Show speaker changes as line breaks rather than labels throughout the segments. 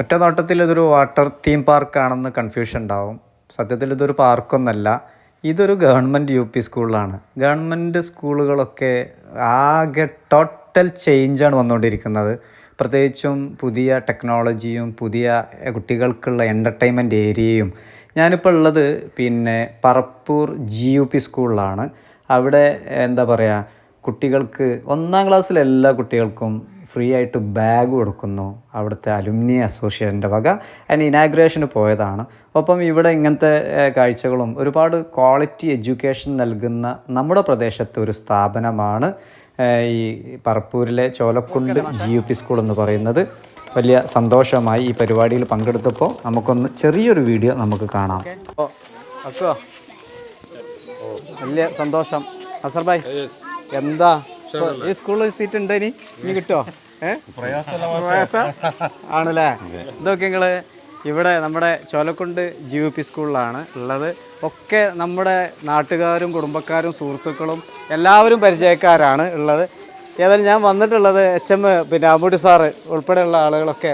ഒറ്റ നോട്ടത്തിൽ ഇതൊരു വാട്ടർ തീം പാർക്കാണെന്ന് കൺഫ്യൂഷൻ ഉണ്ടാവും. സത്യത്തിൽ ഇതൊരു പാർക്കൊന്നല്ല. ഇതൊരു ഗവൺമെന്റ് യു പി സ്കൂളിലാണ്. ഗവൺമെന്റ് സ്കൂളുകളൊക്കെ ആകെ ടോട്ടൽ ചേഞ്ചാണ് വന്നുകൊണ്ടിരിക്കുന്നത്. പ്രത്യേകിച്ചും പുതിയ ടെക്നോളജിയും പുതിയ കുട്ടികൾക്കുള്ള എന്റർടൈൻമെന്റ് ഏരിയയും ഞാനിപ്പോൾ ഉള്ളത് പിന്നെ പറപ്പൂർ ജി യു പി സ്കൂളിലാണ്. അവിടെ എന്താ പറയുക കുട്ടികൾക്ക് ഒന്നാം ക്ലാസ്സിലെ എല്ലാ കുട്ടികൾക്കും ഫ്രീ ആയിട്ട് ബാഗ് കൊടുക്കുന്നു അവിടുത്തെ അലുമിനി അസോസിയേഷന്റെ വക. അതിന് ഇനാഗ്രേഷന് പോയതാണ്. ഒപ്പം ഇവിടെ ഇങ്ങനത്തെ കാഴ്ചകളും ഒരുപാട് ക്വാളിറ്റി എഡ്യൂക്കേഷൻ നൽകുന്ന നമ്മുടെ പ്രദേശത്തെ ഒരു സ്ഥാപനമാണ് ഈ പറപ്പൂരിലെ Cholakkund G U P school എന്ന് പറയുന്നത്. വലിയ സന്തോഷമായി ഈ പരിപാടിയിൽ പങ്കെടുത്തപ്പോൾ നമുക്കൊന്ന് ചെറിയൊരു വീഡിയോ നമുക്ക് കാണാം. വലിയ സന്തോഷം. അസർ ഭായ് എന്താ ഈ സ്കൂളിൽ സീറ്റ് ഉണ്ട് ഇനി? ഇനി കിട്ടുമോ ആണല്ലേ? ഇതൊക്കെ നിങ്ങൾ ഇവിടെ നമ്മുടെ ചോലക്കുണ്ട് ജി യു പി സ്കൂളിലാണ് ഉള്ളത്. ഒക്കെ നമ്മുടെ നാട്ടുകാരും കുടുംബക്കാരും സുഹൃത്തുക്കളും എല്ലാവരും പരിചയക്കാരാണ് ഉള്ളത്. ഏതായാലും ഞാൻ വന്നിട്ടുള്ളത് എച്ച് എം പിന്നെ അബുഡി സാറ് ഉൾപ്പെടെയുള്ള ആളുകളൊക്കെ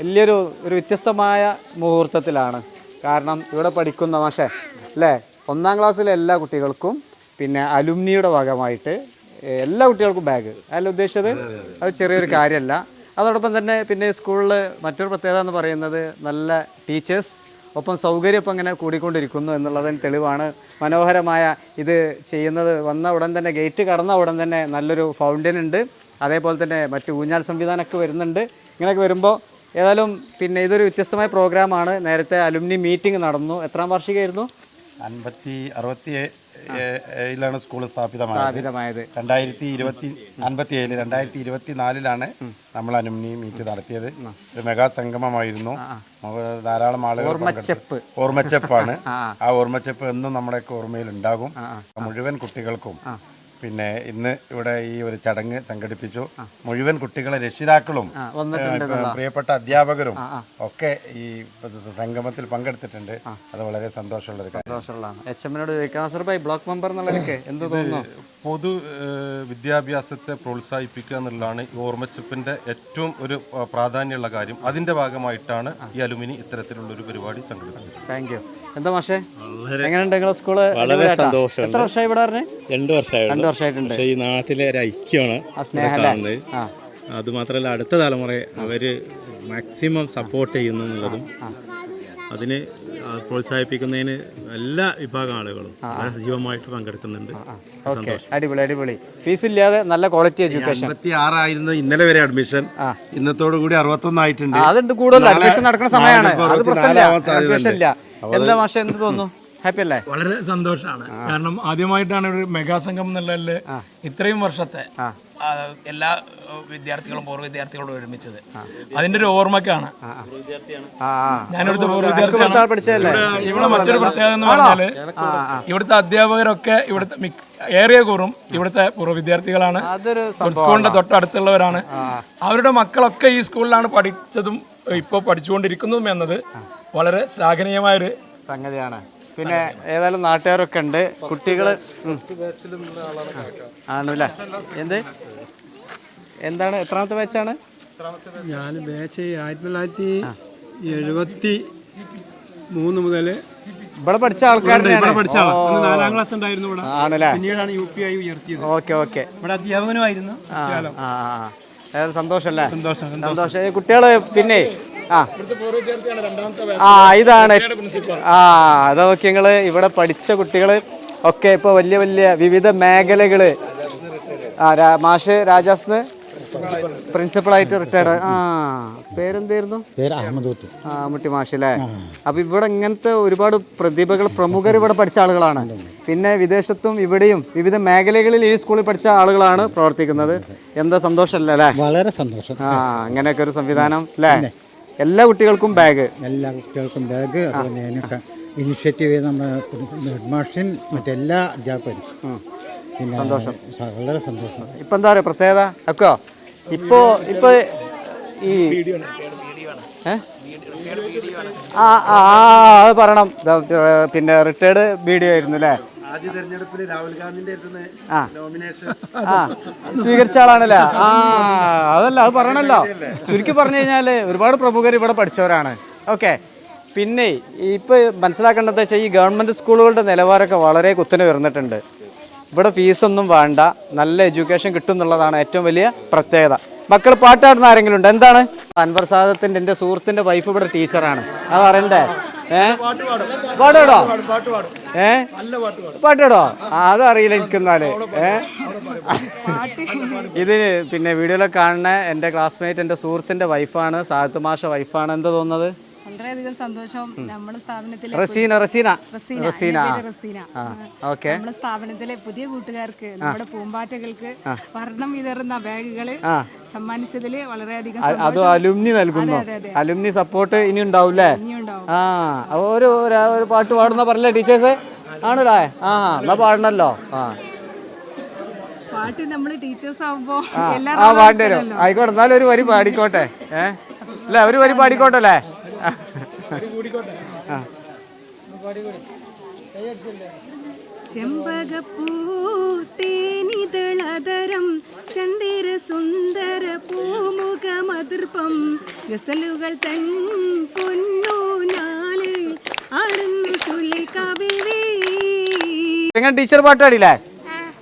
വലിയൊരു ഒരു വ്യത്യസ്തമായ മുഹൂർത്തത്തിലാണ്. കാരണം ഇവിടെ പഠിക്കുന്ന മാഷേ അല്ലേ? ഒന്നാം ക്ലാസ്സിലെ എല്ലാ കുട്ടികൾക്കും പിന്നെ അലുമിനിയുടെ ഭാഗമായിട്ട് എല്ലാ കുട്ടികൾക്കും ബാഗ് അല്ല ഉദ്ദേശിച്ചത് അത് ചെറിയൊരു കാര്യമല്ല. അതോടൊപ്പം തന്നെ പിന്നെ സ്കൂളിൽ മറ്റൊരു പ്രത്യേകത എന്ന് പറയുന്നത് നല്ല ടീച്ചേഴ്സ് ഒപ്പം സൗകര്യം ഇപ്പം ഇങ്ങനെ കൂടിക്കൊണ്ടിരിക്കുന്നു എന്നുള്ളതിന് തെളിവാണ്. മനോഹരമായ ഇത് ചെയ്യുന്നത്. വന്ന ഉടൻ തന്നെ ഗേറ്റ് കടന്ന ഉടൻ തന്നെ നല്ലൊരു ഫൗണ്ടൻ ഉണ്ട്. അതേപോലെ തന്നെ മറ്റ് ഊഞ്ഞാൽ സംവിധാനമൊക്കെ വരുന്നുണ്ട്. ഇങ്ങനെയൊക്കെ വരുമ്പോൾ ഏതായാലും പിന്നെ ഇതൊരു വ്യത്യസ്തമായ പ്രോഗ്രാമാണ് നേരത്തെ അലുമിനി മീറ്റിംഗ് നടന്നു. എത്രാം വാർഷികമായിരുന്നു?
അൻപത്തി അറുപത്തി ഏഴിലാണ് സ്കൂൾ സ്ഥാപിതമായത്.
സ്ഥാപിതമായത്.
രണ്ടായിരത്തി ഇരുപത്തി അൻപത്തി ഏഴിൽ രണ്ടായിരത്തി ഇരുപത്തി നാലിലാണ് നമ്മൾ അനുമനി മീറ്റ് നടത്തിയത്. ഒരു മെഗാ സംഗമമായിരുന്നു. ധാരാളം ആളുകൾ. ഓർമ്മച്ചെപ്പാണ്. ആ ഓർമ്മച്ചെപ്പ് എന്നും നമ്മുടെയൊക്കെ ഓർമ്മയിൽ ഉണ്ടാകും മുഴുവൻ കുട്ടികൾക്കും പിന്നെ ഇന്ന് ഇവിടെ ഈ ഒരു ചടങ്ങ് സംഘടിപ്പിച്ചു. മുഴുവൻ കുട്ടികളെ രക്ഷിതാക്കളും പ്രിയപ്പെട്ട അധ്യാപകരും ഒക്കെ ഈ സംഗമത്തിൽ പങ്കെടുത്തിട്ടുണ്ട്. അത് വളരെ സന്തോഷമുള്ള ഒരു കാര്യം
ബ്ലോക്ക് മെമ്പർ എന്നുള്ളതൊക്കെ എന്ത് തോന്നുന്നു?
പൊതു വിദ്യാഭ്യാസത്തെ പ്രോത്സാഹിപ്പിക്കുക എന്നുള്ളതാണ് ഈ ഓർമ്മച്ചപ്പിന്റെ ഏറ്റവും ഒരു പ്രാധാന്യമുള്ള കാര്യം. അതിന്റെ ഭാഗമായിട്ടാണ് ഈ അലുമിനി ഇത്തരത്തിലുള്ള ഒരു പരിപാടി സംഘടിപ്പിച്ചത്
താങ്ക് യു. എന്താ മാഷേ? എങ്ങനെയുണ്ട് നിങ്ങളെ സ്കൂൾ?
വളരെ സന്തോഷം.
എത്ര വർഷമായി ഇവിടെ പറഞ്ഞേ?
രണ്ട്
രണ്ട് വർഷമായിട്ടുണ്ട്.
ഈ നാട്ടിലെ ഒരു ഐക്യമാണ്
ആ സ്നേഹം അല്ലേ?
കാണുന്നത്.
ആ.
അതുമാത്രമല്ല അടുത്ത തലമുറയെ അവർ മാക്സിമം സപ്പോർട്ട് ചെയ്യുന്നു എന്നുള്ളതും അതിന് പ്രോത്സാഹിപ്പിക്കുന്നതിന് എല്ലാ വിഭാഗം ആളുകളും സജീവമായിട്ട് പങ്കെടുക്കുന്നുണ്ട്.
ഓക്കെ അടിപൊളി അടിപൊളി. ഫീസ് ഇല്ലാതെ നല്ല ക്വാളിറ്റി എഡ്യൂക്കേഷൻ
അൻപത്തി ആറായിരുന്നു ഇന്നലെ വരെ അഡ്മിഷൻ ഇന്നത്തോടു കൂടി അറുപത്തൊന്നായിട്ടുണ്ട്.
അതുണ്ട് കൂടുതൽ അഡ്മിഷൻ നടക്കുന്ന സമയമാണ്. എന്താ മാഷ എന്ത് തോന്നുന്നു? ഹാപ്പി അല്ലേ?
വളരെ സന്തോഷമാണ് കാരണം ആദ്യമായിട്ടാണ് ഒരു മെഗാ സംഗമം എന്നുള്ളതിൽ ഇത്രയും വർഷത്തെ എല്ലാ വിദ്യാർത്ഥികളും പൂർവ വിദ്യാർത്ഥികളും ഒരുമിച്ചത്. അതിന്റെ ഒരു ഓർമ്മക്കാണ്. ഞാനിവിടുത്തെ
പൂർവ
വിദ്യാർത്ഥിയാണ്. ഇവിടെ- മറ്റൊരു പ്രത്യേകത എന്ന് പറഞ്ഞാൽ ഇവിടുത്തെ അധ്യാപകരൊക്കെ ഇവിടുത്തെ ഏറിയ കൂറും ഇവിടുത്തെ പൂർവ വിദ്യാർത്ഥികളാണ്. സ്കൂളിന്റെ തൊട്ടടുത്തുള്ളവരാണ്. അവരുടെ മക്കളൊക്കെ ഈ സ്കൂളിലാണ് പഠിച്ചതും ഇപ്പോൾ പഠിച്ചുകൊണ്ടിരിക്കുന്നതും എന്നത് വളരെ ശ്ലാഘനീയമായൊരു
സംഗതിയാണ്. പിന്നെ ഏതായാലും നാട്ടുകാരൊക്കെ ഉണ്ട്. കുട്ടികൾ ആണല്ല എന്ത്? എന്താണ്? എത്രാമത്തെ ബാച്ചാണ്
ഞാൻ ബാച്ച് ആയിരത്തി തൊള്ളായിരത്തി എഴുപത്തി മൂന്ന് മുതൽ
ഇവിടെ പഠിച്ച ആൾക്കാരുടെ
പഠിച്ച ആളാ നാലാം ക്ലാസ് ഉണ്ടായിരുന്നു ഇവിടെ.
ആണല്ലേ?
പിന്നീടാണ് യു പി ആയി ഉയർത്തിയത്.
Okay okay.
ഇവിടെ അധ്യാപകനുമായിരുന്നു
ആ. സന്തോഷല്ലേ?
സന്തോഷം
കുട്ടികൾ പിന്നെ ആ. ആ ഇതാണ്. ആ അതൊക്കെ നിങ്ങൾ ഇവിടെ പഠിച്ച കുട്ടികൾ ഒക്കെ ഇപ്പൊ വലിയ വലിയ വിവിധ മേഖലകൾ. ആ മാഷ് രാജാസ്ന്ന് പ്രിൻസിപ്പളായിട്ട് റിട്ടയർഡ് ആ. പേരെന്തായിരുന്നു?
പേര് അഹമ്മദ്
ആ മുട്ടി മാഷ് അല്ലേ അപ്പൊ ഇവിടെ ഇങ്ങനത്തെ ഒരുപാട് പ്രതിഭകൾ പ്രമുഖർ ഇവിടെ പഠിച്ച ആളുകളാണ്. പിന്നെ വിദേശത്തും ഇവിടെയും വിവിധ മേഖലകളിൽ ഈ സ്കൂളിൽ പഠിച്ച ആളുകളാണ് പ്രവർത്തിക്കുന്നത്. എന്താ സന്തോഷമല്ലേ അല്ലേ
വളരെ സന്തോഷം.
ആ അങ്ങനെയൊക്കെ ഒരു സംവിധാനം അല്ലേ എല്ലാ കുട്ടികൾക്കും ബാഗ്
എല്ലാ കുട്ടികൾക്കും ബാഗ് ഇനിഷ്യേറ്റീവ് നമ്മുടെ ഹെഡ് മാഷിൻ മറ്റെല്ലാ അധ്യാപകരും. പിന്നെ സന്തോഷം. വളരെ സന്തോഷം.
ഇപ്പൊ എന്താ പറയാ പ്രത്യേകത? അക്കോ ഇപ്പോ ഇപ്പൊ ഈ? ആ ആ അത് പറയണം. പിന്നെ റിട്ടയർഡ് വീഡിയോ ആയിരുന്നു അല്ലേ?
ആദ്യ തെരഞ്ഞെടുപ്പിൽ രാഹുൽ ഗാന്ധിന്റെ. നോമിനേഷൻ
സ്വീകരിച്ച ആളാണല്ലേ? ആ അതല്ല അത് പറയണല്ലോ. ചുരുക്കി പറഞ്ഞു കഴിഞ്ഞാൽ ഒരുപാട് പ്രമുഖർ ഇവിടെ പഠിച്ചവരാണ്. ഓക്കെ. പിന്നെ ഇപ്പൊ മനസ്സിലാക്കേണ്ടത് വെച്ചാൽ ഈ ഗവൺമെന്റ് സ്കൂളുകളുടെ നിലവാരമൊക്കെ വളരെ കുത്തനെ ഉയർന്നിട്ടുണ്ട്. ഇവിടെ ഫീസൊന്നും വേണ്ട. നല്ല എഡ്യൂക്കേഷൻ കിട്ടും എന്നുള്ളതാണ് ഏറ്റവും വലിയ പ്രത്യേകത. മക്കൾ പാട്ടാടുന്ന ആരെങ്കിലും ഉണ്ട്? എന്താണ്? അൻവർ സാദത്തിന്റെ എന്റെ സുഹൃത്തിന്റെ വൈഫ് ഇവിടെ ടീച്ചറാണ് അത് അറിയണ്ടേ ഏ? പാടുപാടോ ഏ? പാട്ടുപാടോ? അത് അറിയില്ല എനിക്കെന്നാൽ ഏ? ഇത് പിന്നെ വീഡിയോയിലൊക്കെ കാണുന്ന എന്റെ ക്ലാസ്മേറ്റ് എന്റെ സുഹൃത്തിന്റെ വൈഫാണ് സാഹിത്യ മാഷ വൈഫാണ് എന്താ തോന്നുന്നത്?
വളരെയധികം സന്തോഷം. നമ്മുടെ സ്ഥാപനത്തിലെ
റസീന റസീന.
റസീന,
ഓക്കെ.
നമ്മുടെ സ്ഥാപനത്തിലെ പുതിയ കൂട്ടുകാർക്ക് നമ്മുടെ പൂമ്പാറ്റകൾക്ക് വർണം വിതറുന്ന ബാഗുകൾ സമ്മാനിച്ചതിൽ വളരെയധികം
അത് അലുമിനി നൽകുന്നു. അലുമിനി സപ്പോർട്ട് ഇനി ഉണ്ടാവൂലേ ആ ഒരു ഒരു- പാട്ട് പാടുന്ന പറഞ്ഞില്ലേ ടീച്ചേഴ്സ്? ആണല്ലേ ആ എന്നാ പാടണല്ലോ. ആ.
പാട്ട് നമ്മൾ ടീച്ചേഴ്സ് ആവുമ്പോ
ആ പാട്ട് വരും ആയിക്കോട്ടെ എന്നാലും ഒരു വരി പാടിക്കോട്ടെ. ഏഹ് അല്ല ഒരു വരി പാടിക്കോട്ടെ അല്ലേ ആ.
ചെമ്പകപ്പൂത്തേനിതളതരം ചന്ദിര സുന്ദര പൂമുഖമതിർപ്പം ഗസലുകൾ തൻ പൊന്നു നാല് ആടുന്നു ചൊല്ലി കവിവേ
നിങ്ങൾ ടീച്ചർ പാട്ട് പാടിയില്ലേ?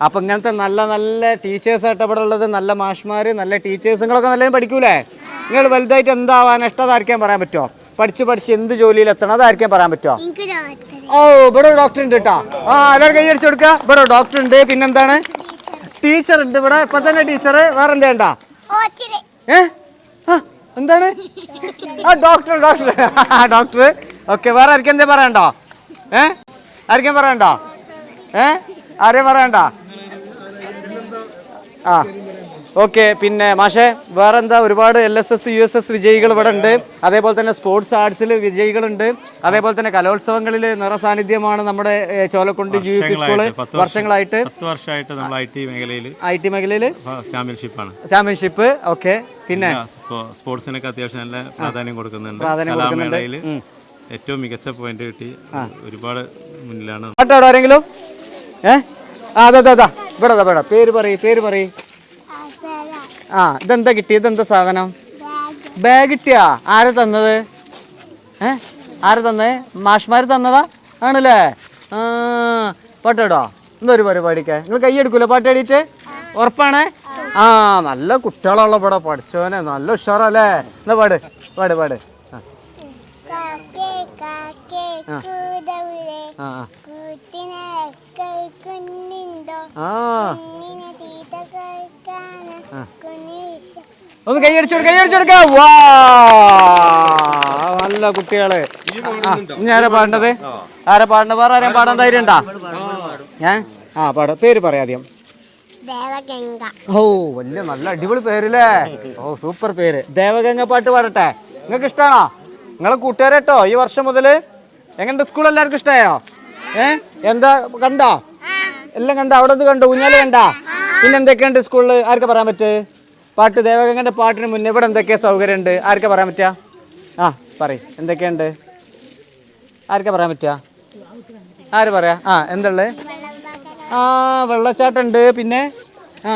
അപ്പൊ ഇങ്ങനത്തെ നല്ല നല്ല ടീച്ചേഴ്സ് ആയിട്ട് ഇവിടെ ഉള്ളത് നല്ല മാഷ്മാര് നല്ല ടീച്ചേഴ്സ് നിങ്ങളൊക്കെ നല്ലതും പഠിക്കൂലേ? നിങ്ങൾ വലുതായിട്ട് എന്താവാൻ ഇഷ്ടതായിരിക്കാൻ പറയാൻ പറ്റുമോ പഠിച്ച് പഠിച്ച് എന്ത് ജോലിയിൽ എത്തണം അതായിരിക്കും പറയാൻ പറ്റുമോ ഓ ഇവിടെ ഡോക്ടർ ഉണ്ട് കേട്ടോ ആ എല്ലാവരും കൈ അടിച്ചു കൊടുക്കുക ഇവിടെ ഡോക്ടർ ഉണ്ട്. പിന്നെന്താണ്? ടീച്ചർ ഉണ്ട് ഇവിടെ. ഇപ്പൊ തന്നെ ടീച്ചർ വേറെ എന്താ ഉണ്ടാ ഏ? ആ, എന്താണ്? ആ ഡോക്ടർ ഡോക്ടർ ഡോക്ടർ ഓക്കെ വേറെ ആർക്കും എന്താ പറയണ്ടോ? ഏ? ആർക്കും പറയണ്ടോ? ഏ? ആരെയും പറയണ്ട? ആ. ഓക്കെ പിന്നെ മാഷെ വേറെ എന്താ ഒരുപാട് L S S U S S വിജയികൾ ഇവിടെ ഉണ്ട്. അതേപോലെ തന്നെ സ്പോർട്സ് ആർട്സിൽ വിജയികളുണ്ട്. അതേപോലെ തന്നെ കലോത്സവങ്ങളിൽ നിറസാന്നിധ്യമാണ് നമ്മുടെ ചോലക്കുണ്ട് യു പി
സ്കൂൾ
വർഷങ്ങളായിട്ട്
പത്ത് വർഷമായിട്ട് നമ്മൾ ഐ ടി മേഖലയിൽ
ഐ ടി മേഖലയിൽ
ചാമ്പ്യൻഷിപ്പാണ്
ചാമ്പ്യൻഷിപ്പ് ഓക്കെ. പിന്നെ?
സ്പോർട്സിനൊക്കെ അത്യാവശ്യം നല്ല പ്രാധാന്യം കൊടുക്കുന്നുണ്ട്.
പ്രാധാന്യം കൊടുക്കുന്നുണ്ട്.
ഏറ്റവും മികച്ച പോയിന്റ് കിട്ടി. ഒരുപാട് മുന്നിലാണ്.
ആരെങ്കിലും ഏ? ആ അതെ അതെ അതാ. ഇവിടെ ഇവിടെ. പേര് പറയും പേര് പറയ്. ആ ഇതെന്താ കിട്ടിയത്? എന്താ സാധനം? ബാഗ് കിട്ടിയാ? ആര് തന്നത്? ഏ? ആര് തന്നേ? മാഷ്മാര് തന്നതാ? ആണല്ലേ? ആ പാട്ടാടോ എന്തൊരു പരിപാടിക്ക്? നിങ്ങൾ കൈ എടുക്കൂല പാട്ട് പാടിയിട്ട്? ഉറപ്പാണ്? ആ നല്ല കുട്ടികളുള്ള ഇവിടെ പഠിച്ചോനെ നല്ല ഉഷാറല്ലേ? എന്നാ പാട് പാട് പാട്. ഒന്ന് കൈയടിച്ചു കൈയടിച്ചു കൊടുക്ക വാ. നല്ല കുട്ടികൾ. ഇനി ആരാ പാടേണ്ടത്? ആരാ പാടേണ്ട വേറെ ആരെയും പാടാൻ ധൈര്യം ഉണ്ടാ ഞാൻ ആ പാട. പേര് പറയാദ്യം
ദേവഗംഗ.
ഓ വലിയ നല്ല അടിപൊളി പേരല്ലേ? ഓ സൂപ്പർ പേര്. ദേവഗംഗ പാട്ട് പാടട്ടെ. നിങ്ങൾക്ക് ഇഷ്ടമാണോ നിങ്ങളെ കൂട്ടുകാരട്ടോ ഈ വർഷം മുതൽ എങ്ങനെയുണ്ട് സ്കൂൾ എല്ലാവർക്കും ഇഷ്ടമായോ ഏ? എന്താ കണ്ടോ? എല്ലാം കണ്ടോ? അവിടെ കണ്ടു കണ്ടോ? ഊഞ്ഞാൽ കണ്ട? പിന്നെ എന്തൊക്കെയുണ്ട് സ്കൂളിൽ ആർക്കാ പറയാൻ പറ്റേ? പാട്ട് ദേവഗംഗന്റെ പാട്ടിന് മുന്നേ ഇവിടെ എന്തൊക്കെയാ സൗകര്യം ഉണ്ട് ആർക്കാ പറയാൻ പറ്റുക ആ പറയും. എന്തൊക്കെയുണ്ട്? ആർക്കാ പറയാൻ പറ്റുക ആര് പറയാ? ആ എന്തുള്ളത് ആ വെള്ളച്ചാട്ടുണ്ട്. പിന്നെ? ആ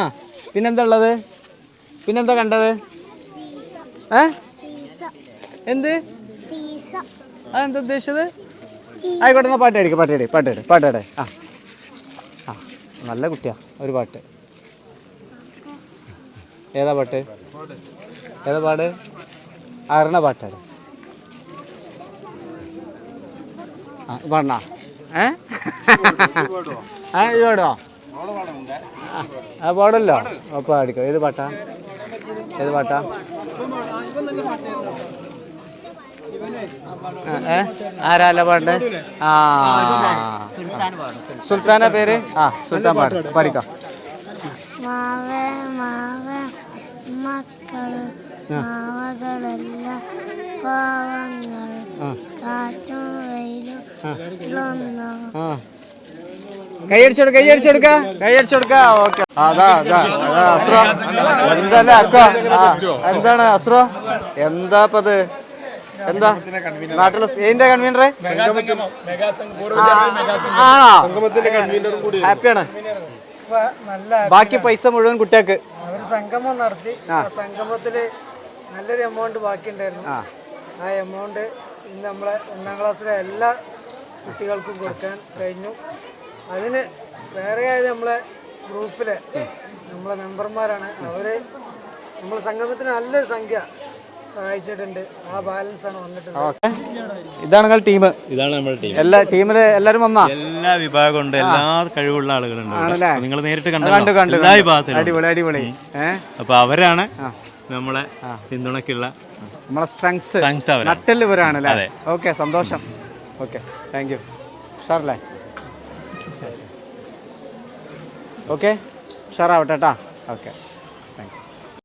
പിന്നെന്തുള്ളത് പിന്നെന്താ കണ്ടത്? ഏ? എന്ത്? അതെന്താ ഉദ്ദേശിച്ചത്? ആയിക്കോട്ടെ എന്നാൽ പാട്ട് അടിക്കുക പാട്ട് അടി പാട്ട് അടി പാട്ട് അടി ആ. ആ നല്ല കുട്ടിയാ ഒരു പാട്ട്. ഏതാ പാട്ട്? ഏതാ പാട്? ആരണ പാട്ടാണ്. ആ ഏ? ഇത് പാടോ? ആ, പാടല്ലോ. അപ്പോൾ അടിക്കോ ഏത് പാട്ടാ? ഏത് പാട്ടാ? ഏ? ആരാല്ല പാട്ട് ആ. സുൽത്താന പേര്? ആ സുൽത്താൻ പാട്. പഠിക്കാം.
മാവേ മാവേ മക്കൾ മാവകളല്ല പാവങ്ങൾ കാറ്റും വെയിലും
കൈയടിച്ചെടുക്ക കൈയടിച്ചെടുക്ക. കൈയടിച്ചെടുക്ക. ഓക്കെ. അതാ അതാ അതാ അസ്രോ. എന്താ അക്ക? എന്താണ് അസ്രോ? എന്താപ്പത്? എന്താ? നാട്ടിലെ ഏതിന്റെ കൺവീനറെ ആണോ ഹാപ്പിയാണ്.
നല്ല
ബാക്കി പൈസ മുഴുവൻ കുട്ടികൾക്ക്.
അവർ സംഗമം നടത്തി. ആ. സംഗമത്തിൽ നല്ലൊരു എമൗണ്ട് ബാക്കിയുണ്ടായിരുന്നു. ആ. എമൗണ്ട് ഇന്ന് നമ്മളെ ഒന്നാം ക്ലാസ്സിലെ എല്ലാ കുട്ടികൾക്കും കൊടുക്കാൻ കഴിഞ്ഞു. അതിന് വേറെ ആയത് നമ്മളെ ഗ്രൂപ്പിലെ നമ്മളെ മെമ്പർമാരാണ് അവർ നമ്മളെ സംഗമത്തിന് നല്ലൊരു സംഖ്യ സഹായിച്ചിട്ടുണ്ട്. ആ ബാലൻസ് ആണ് വന്നിട്ടുള്ളത്.
ഇതാണ് നിങ്ങൾ ടീം?
ഇതാണ് നമ്മുടെ ടീം.
എല്ലാ ടീമിൽ എല്ലാരും വന്നാ?
എല്ലാ വിഭാഗമുണ്ട്. എല്ലാ കഴിവുള്ള ആളുകളുണ്ട്
ആണല്ലേ?
നിങ്ങൾ നേരിട്ട്
കണ്ടു
കണ്ടല്ലോ.
കണ്ടു
എല്ലാ
കണ്ടു.
വിഭാഗത്തിലും.
അടിപൊളി അടിപൊളി. ഏഹ്
അപ്പൊ അവരാണ് നമ്മളെ പിന്തുണയ്ക്കുള്ള
നമ്മളെ സ്ട്രെങ്സ്
Strength അവരാണ്.
നട്ടൽ ഇവരാണ് അല്ലേ
അതെ.
ഓക്കെ സന്തോഷം. ഓക്കെ താങ്ക് യു ഉഷാറല്ലേ? ഓക്കെ ഉഷാറാവട്ടെ കേട്ടാ ഓക്കെ താങ്ക്സ്